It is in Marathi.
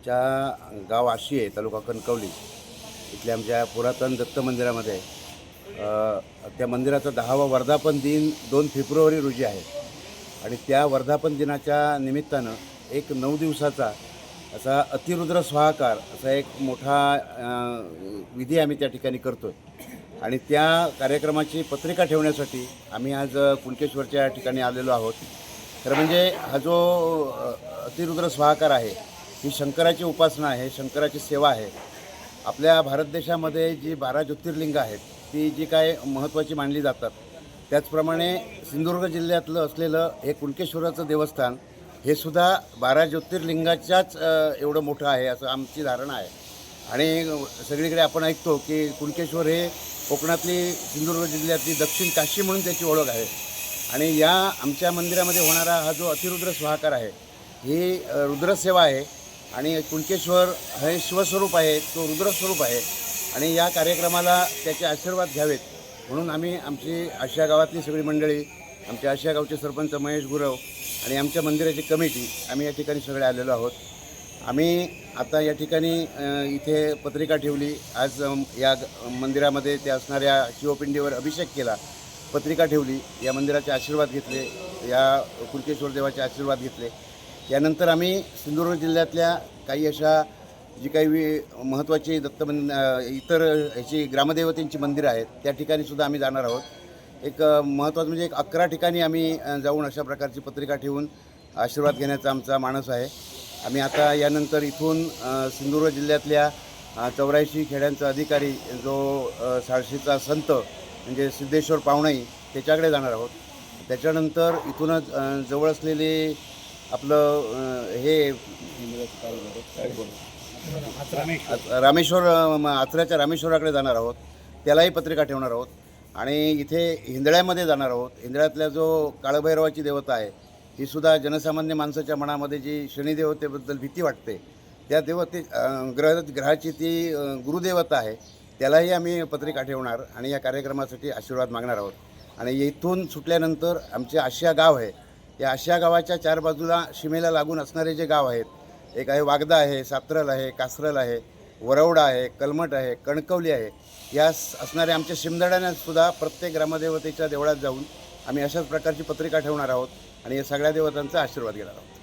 आमच्या गाव आशी आहे तालुका कणकवली. इथल्या आमच्या पुरातन दत्त मंदिरामध्ये त्या मंदिराचा दहावा वर्धापन दिन दोन फेब्रुवारी रोजी आहे. आणि त्या वर्धापन दिनाच्या निमित्तानं एक नऊ दिवसाचा असा अतिरुद्र स्वाहाकार असा एक मोठा विधी आम्ही त्या ठिकाणी करतो आहे आणि त्या कार्यक्रमाची पत्रिका ठेवण्यासाठी आम्ही आज कुणकेश्वरच्या ठिकाणी आलेलो आहोत. तर म्हणजे हा जो अतिरुद्र स्वाहाकार आहे ही शंकराची उपासना आहे शंकराची सेवा आहे. आपल्या भारत देशामध्ये जी बारा ज्योतिर्लिंग आहेत ती जी काय महत्त्वाची मानली जातात त्याचप्रमाणे सिंधुदुर्ग जिल्ह्यातलं असलेलं हे कुणकेश्वराचं देवस्थान हे सुद्धा बारा ज्योतिर्लिंगाच्याच एवढं मोठं आहे असं आमची धारणा आहे. आणि सगळीकडे आपण ऐकतो की कुणकेश्वर हे कोकणातली सिंधुदुर्ग जिल्ह्यातली दक्षिण काशी म्हणून त्याची ओळख आहे. आणि या आमच्या मंदिरामध्ये होणारा हा जो अतिरुद्र स्वाहाकार आहे ही रुद्रसेवा आहे. आणि कुणकेश्वर हे शिवस्वरूप आहे तो रुद्रस्वरूप आहे. आणि या कार्यक्रमाला त्याचे आशीर्वाद घ्यावेत. म्हणून आम्ही आमची आशिया गावातली सगळी मंडळी आमच्या आशिया गावचे सरपंच महेश गुरव आणि आमच्या मंदिराची कमिटी आम्ही या ठिकाणी सगळे आलेलो आहोत. आम्ही आता या ठिकाणी इथे पत्रिका ठेवली. आज या मंदिरामध्ये त्या असणाऱ्या शिवपिंडीवर अभिषेक केला. पत्रिका ठेवली. या मंदिराचे आशीर्वाद घेतले. या कुलकेश्वर देवाचे आशीर्वाद घेतले. यानंतर आम्ही सिंधुदुर्ग जिल्ह्यातल्या काही अशा जी काही वि महत्त्वाची दत्त इतर ह्याची ग्रामदेवतेंची मंदिरं आहेत त्या ठिकाणी सुद्धा आम्ही जाणार आहोत. एक महत्त्वाचं म्हणजे एक अकरा ठिकाणी आम्ही जाऊन अशा प्रकारची पत्रिका ठेवून आशीर्वाद घेण्याचा आमचा मानस आहे. आम्ही आता यानंतर इथून सिंधुदुर्ग जिल्ह्यातल्या चौऱ्याऐंशी खेड्यांचा अधिकारी जो साळशीचा संत म्हणजे सिद्धेश्वर पावणाई त्याच्याकडे जाणार आहोत. त्याच्यानंतर इथूनच जवळ असलेले आपलं हे रामेश्वर आचऱ्याच्या रामेश्वराकडे जाणार आहोत. त्यालाही पत्रिका ठेवणार आहोत. आणि इथे हिंदळ्यामध्ये जाणार आहोत. हिंदळ्यातल्या जो काळभैरवाची देवता आहे ही सुद्धा जनसामान्य माणसाच्या मनामध्ये जी शनिदेवतेबद्दल भीती वाटते त्या देवते ग्रह ग्रहाची ती गुरुदेवता आहे त्यालाही आम्ही पत्रिका ठेवणार आणि या कार्यक्रमासाठी आशीर्वाद मागणार आहोत. आणि इथून सुटल्यानंतर आमचे आशिया गाव आहे या आशिया गावाच्या चार बाजूला सीमेला लागून असणारे जे गाव आहेत एक आहे वागदा आहे सात्रल आहे कासरल आहे वरवडा आहे कलमट आहे कणकवली आहे या असणाऱ्या आमच्या शिमदड्यानेसुद्धा प्रत्येक ग्रामदेवतेच्या देवळात जाऊन आम्ही अशाच प्रकारची पत्रिका ठेवणार आहोत आणि या सगळ्या देवतांचा आशीर्वाद घेणार आहोत.